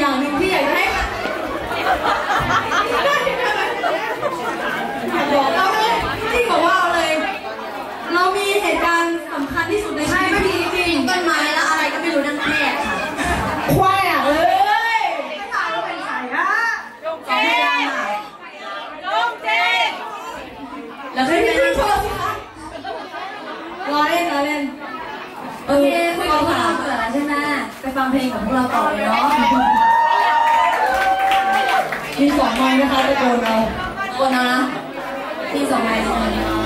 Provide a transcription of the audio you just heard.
อย่างหนึ่งที่อยากจะให้บอกเราเลยที่บอกว่าเราเลย เรามีเหตุการณ์สำคัญที่สุดในชีวิตไม่มีจริงต้นไม้และอะไรก็ไม่รู้นั่นแน่ค่ะควายอะเอ้ยไม่ถ่ายราป็นใครฮะลงเจลงเจแล้วก็เป็นรอเล่นรอเล่นโอเคคุยกับพ่อเกิใช่ไหม ฟังเพลงของพวกเราต่อเลยเนาะมีสองไม้นะคะตะโกนเอาโอนเอานะพี่สองไม้สองไม้